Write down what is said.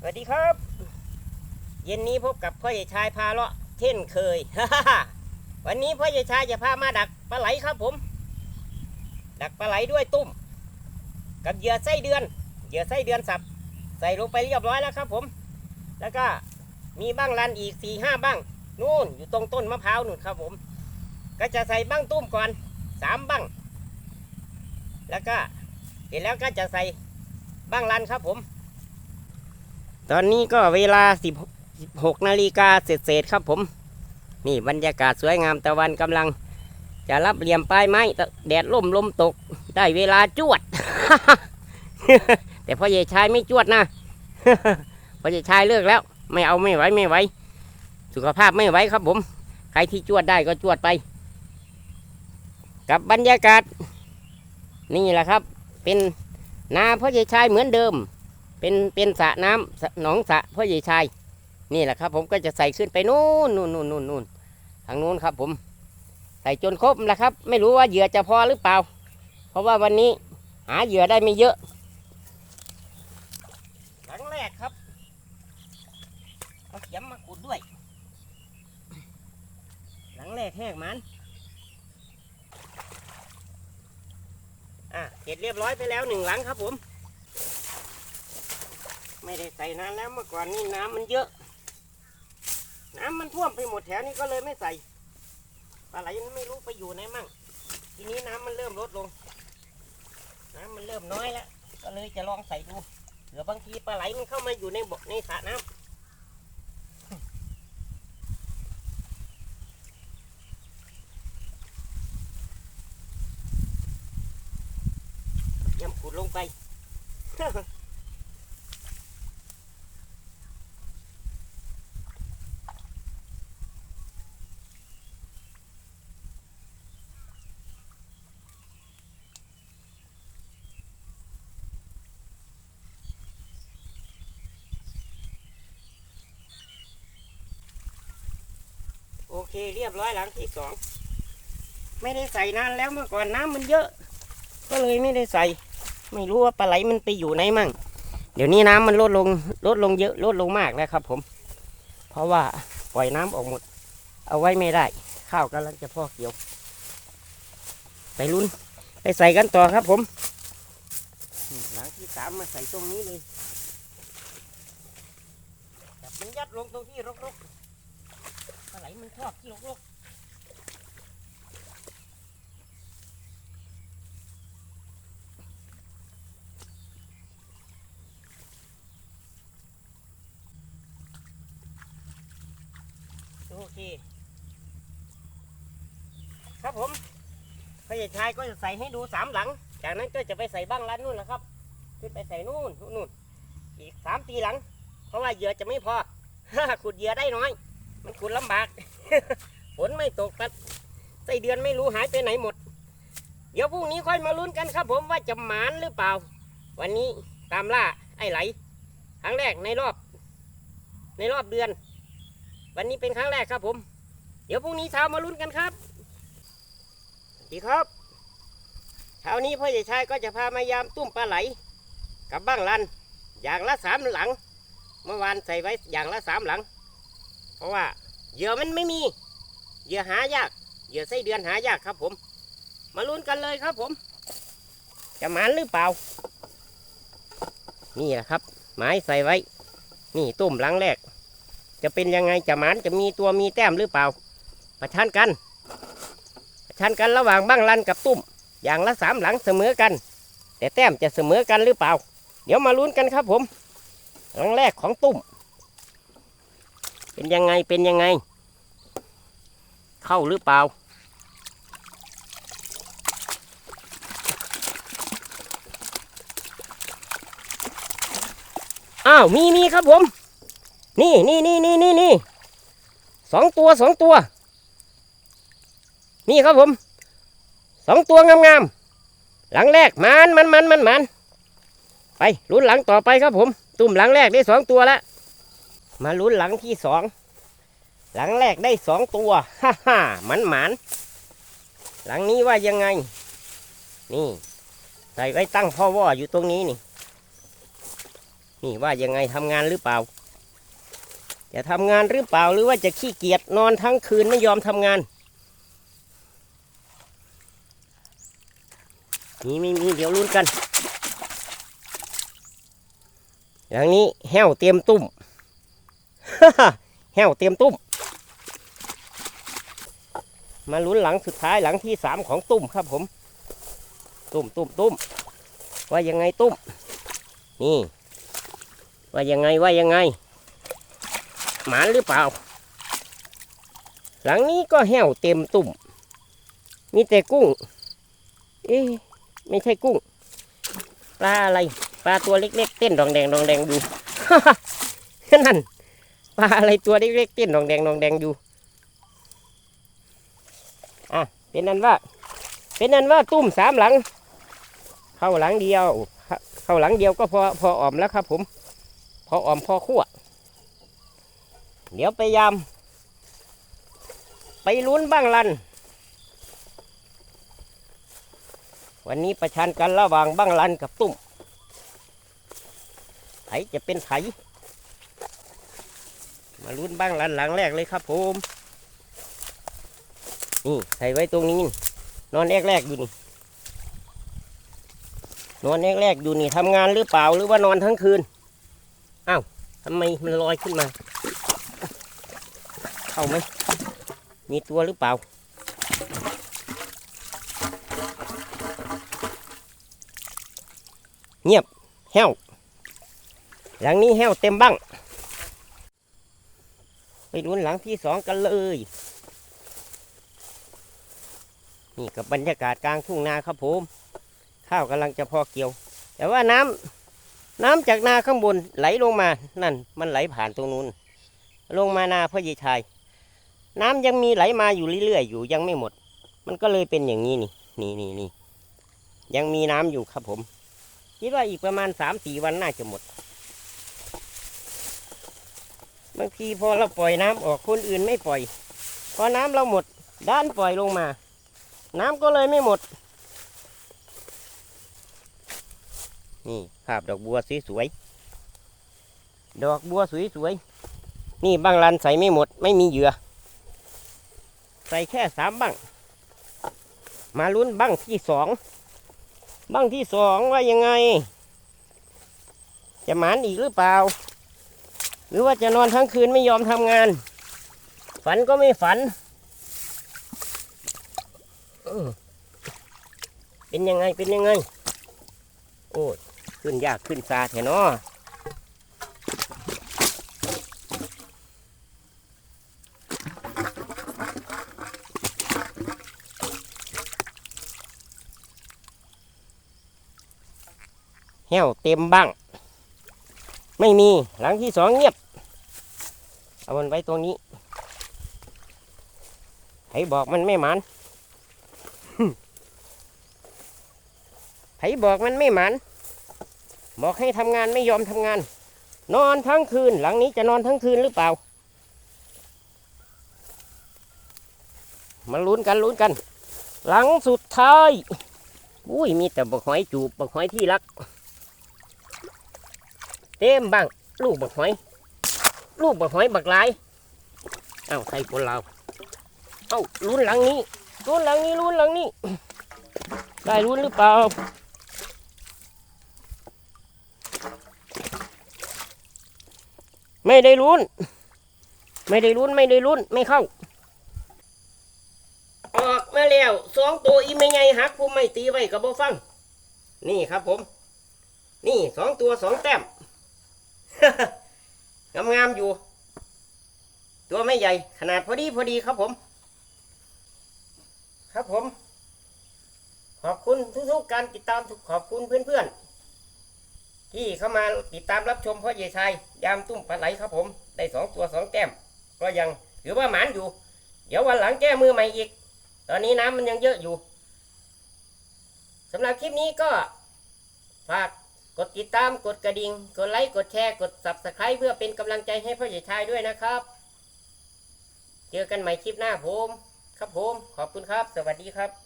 สวัสดีครับ เย็นนี้พบกับพ่อใหญ่ชายพาเลาะเช่นเคย วันนี้พ่อใหญ่ชายจะพามาดักปลาไหลครับผม ดักปลาไหลด้วยตุ้ม กับเหยื่อไส้เดือน เหยื่อไส้เดือนสับ ใส่ลงไปเรียบร้อยแล้วครับผม แล้วก็มีบ้างลันอีกสี่ห้าบ้างนู่นอยู่ตรงต้นมะพร้าวนู่นครับผม ก็จะใส่บ้างตุ้มก่อนสามบ้าง แล้วก็เสร็จแล้วก็จะใส่บ้างลันครับผม ตอนนี้ก็เวลา 16นาฬิกาเศษๆครับผม นี่บรรยากาศสวยงามตะวันกำลัง จะรับเหลี่ยมปลายไม้ตะแดดล่มลมตก ได้เวลาจวด แต่พ่อใหญ่ชายไม่จวดนะพ่อใหญ่ชายเลิกแล้ว ไม่เอาไม่ไหวไม่ไหวสุขภาพไม่ไหวครับผม ใครที่จวดได้ก็จวดไป กับบรรยากาศ นี่แหละครับ เป็นนาพ่อใหญ่ชายเหมือนเดิม เป็นเป็นสระน้ำสระหนองสระพ่อใหญ่ชาย นี่แหละครับ ผมก็จะใส่ขึ้นไปนู่นนู่นนู่นนู่นนู่นทางนู้นครับ ผม ใส่จนครบแล้วครับ ไม่รู้ว่าเหยื่อจะพอหรือเปล่า เพราะว่าวันนี้หาเหยื่อได้ไม่เยอะ หลังแรกครับเอาเข็มมาขุดด้วย หลังแรกแหกมันอะเสร็จเรียบร้อยไปแล้วหนึ่งหลังครับผม ไม่ได้ใส่นานแล้วเมื่อก่อนนี่น้ำมันเยอะ น้ำมันท่วมไปหมดแถวนี้ก็เลยไม่ใส่ปลาไหลมันไม่รู้ไปอยู่ไหนมั่ง ทีนี้น้ำมันเริ่มลดลง น้ำมันเริ่มน้อยแล้วก็เลยจะลองใส่ดูเผื่อบางทีปลาไหลมันเข้ามาอยู่ในบ่อในสระน้ำยำขุดลงไป เคเรียบร้อยหลังที่สองไม่ได้ใส่นานแล้วเมื่อก่อนน้ำมันเยอะ ก็เลยไม่ได้ใส่ ไม่รู้ว่าปลาไหลมันไปอยู่ไหนมั่ง เดี๋ยวนี้น้ำมันลดลงลดลงเยอะลดลงมากแล้วครับ ผม เพราะว่าปล่อยน้ำออกหมด เอาไว้ไม่ได้ ข้าวกำลังจะพอกเกี่ยว ไปลุ้นไปใส่กันต่อครับ ผมหลังที่สามมาใส่ตรงนี้เลยจับมันยัดลงตรงที่รกๆ ไหลมันชอบที่ลกๆโอเค ครับผมพระชายก็จะใส่ให้ดูสามหลัง จากนั้นก็จะไปใส่บ้างร้านนู่นนะครับขึ้นไปใส่นู่นนู่นอีกสามตีหลัง เพราะว่าเหยื่อจะไม่พอขุดเหยื่อได้น้อย มันขุดลำบาก ฝนไม่ตกตัดไส้เดือนไม่รู้หายไปไหนหมด เดี๋ยวพรุ่งนี้ค่อยมาลุ้นกันครับผมว่าจะหมานหรือเปล่า วันนี้ตามล่าไอ้ไหล ครั้งแรกในรอบ ในรอบเดือน วันนี้เป็นครั้งแรกครับผม เดี๋ยวพรุ่งนี้เช้ามาลุ้นกันครับสวัสดีครับเช้านี้พ่อใหญ่ชายก็จะพามายามตุ้มปลาไหล กับบ้างลัน อย่างละสามหลัง เมื่อวานใส่ไว้อย่างละสามหลัง เพราะว่าเหยื่อมันไม่มีเหยื่อหายากเหยื่อไส้เดือนหายากครับผม มาลุ้นกันเลยครับผม จะหมานหรือเปล่า นี่แหละครับไม้ใส่ไว้ นี่ตุ่มหลังแรก จะเป็นยังไงจะหมานจะมีตัวมีแต้มหรือเปล่า ประชันกัน ประชันกันระหว่างบ้างลันกับตุ้มอย่างละสามหลังเสมอกัน แต่แต้มจะเสมอกันหรือเปล่า เดี๋ยวมาลุ้นกันครับผม หลังแรกของตุ้ม เป็นยังไงเป็นยังไง เข้าหรือเปล่า อ้าวมีมีครับผม นี่นี่นี่นี่นี่นี่สองตัวสองตัว นี่ครับผมสองตัวงามๆหลังแรกมันมันมันมันมันไปลุ้นหลังต่อไปครับผม ตุ่มหลังแรกได้สองตัวแล้ว มาลุ้นหลังที่สอง หลังแรกได้สองตัว ฮ่าฮ่าหมันหมันหลังนี้ว่ายังไง นี่ ใส่ไว้ตั้งพ่อว่าอยู่ตรงนี้นี่ นี่ว่ายังไงทำงานหรือเปล่า จะทำงานหรือเปล่าหรือว่าจะขี้เกียจนอนทั้งคืนไม่ยอมทำงานนี่ไม่มีเดี๋ยวลุ้นกัน อย่างนี้แห้วเตรียมตุ้ม แห้วเตรียมตุ้ม มาลุ้นหลังสุดท้ายหลังที่สามของตุ้มครับผม ตุ้มตุ้มตุ้มว่ายังไงตุ้ม นี่ ว่ายังไงว่ายังไง หมานหรือเปล่า หลังนี้ก็แห้วเต็มตุ่ม มีแต่กุ้ง เอ๊ไม่ใช่กุ้ง ปลาอะไร ปลาตัวเล็กๆ เต้นดองแดงดองแดงอยู่นั่น ปลาอะไรตัวเล็กๆเต้นดองแดงดองแดงอยู่อะเป็นนั้นว่า เป็นนั้นว่าตุ้มสามหลัง เข้าหลังเดียว เข้าหลังเดียวก็พอพออ่อมแล้วครับ ผม พออ่อมพอคั่วเดี๋ยวไปยาม ไปลุ้นบ้างลัน วันนี้ประชันกันระหว่างบ้างลันกับตุ้มไผจะเป็นไผ มาลุ้นบ้างลันหลังแรกเลยครับผมนี่ใส่ไว้ตรงนี้ นอนแรกแรกๆอยู่นี่นอนแรกๆอยู่นี่ทำงานหรือเปล่าหรือว่านอนทั้งคืนอ้าวทำไมมันลอยขึ้นมา เข้าไหมมีตัวหรือเปล่าเงียบแห้วหลังนี้แห้วเต็มบ้าง ลุ้นหลังที่สองกันเลย นี่กับบรรยากาศกลางทุ่งนาครับผม ข้าวกำลังจะพอเกี่ยว แต่ว่าน้ำน้ำจากนาข้างบนไหลลงมานั่น มันไหลผ่านตรงนู้น ลงมานาพ่อใหญ่ชาย น้ำยังมีไหลมาอยู่เรื่อยๆอยู่ยังไม่หมด มันก็เลยเป็นอย่างนี้นี่ นี่นี่นี่ยังมีน้ำอยู่ครับผม คิดว่าอีกประมาณสามสี่วันน่าจะหมด บางทีพอเราปล่อยน้ำออกคนอื่นไม่ปล่อย พอน้ำเราหมดด้านปล่อยลงมา น้ำก็เลยไม่หมด นี่ภาพดอกบัวสวยๆดอกบัวสวยๆนี่บางรันใส่ไม่หมด ไม่มีเหยื่อ ใส่แค่สามบังมาลุ้นบังที่สองบังที่สองว่ายังไง จะหมานอีกหรือเปล่า หรือว่าจะนอนทั้งคืนไม่ยอมทำงาน ฝันก็ไม่ฝัน เป็นยังไงเป็นยังไง โอ้ขึ้นยากขึ้นซาแถเนาะแห้วเต็มบ้าง ไม่มีหลังที่สองเงียบ เอามันไว้ตรงนี้ให้บอกมันไม่หมันไผบอกมันไม่หมันบอกให้ทำงานไม่ยอมทำงาน นอนทั้งคืน หลังนี้จะนอนทั้งคืนหรือเปล่ามาลุ้นกันลุ้นกัน หลังสุดท้ายอุ้ยมีแต่บักหอยจูบบักหอยที่รัก เต็มบ้าง ลูกบักหอย ลูกบักหอยบักลายเอ้าใครคนเราเอ้าลุ้นหลังนี้ลุ้นหลังนี้ลุ้นหลังนี้ ได้ลุ้นหรือเปล่าไม่ได้ลุ้น ไม่ได้ลุ้นไม่ได้ลุ้นไม่เข้า ออกมาแล้วสองตัวอีไม่ไงหักผมไม่ตีไว้กับโบฟัง นี่ครับผม นี่สองตัวสองแต้ม งามๆอยู่ ตัวไม่ใหญ่ ขนาดพอดีพอดีครับผม ครับผม ขอบคุณทุกๆการติดตามทุกขอบคุณเพื่อนๆ ที่เข้ามาติดตามรับชมพ่อเยชายยามตุ้มปลาไหลครับผม ได้สองตัวสองแต้มก็ยังถือว่าหมานอยู่ เดี๋ยววันหลังแก้มือใหม่อีก ตอนนี้น้ำมันยังเยอะอยู่สำหรับคลิปนี้ก็ฝาก กดติดตามกดกระดิ่งกดไลค์กดแชร์กด subscribe เพื่อเป็นกำลังใจให้พ่อใหญ่ชายด้วยนะครับ เจอกันใหม่คลิปหน้าผม ครับผม ขอบคุณครับ สวัสดีครับ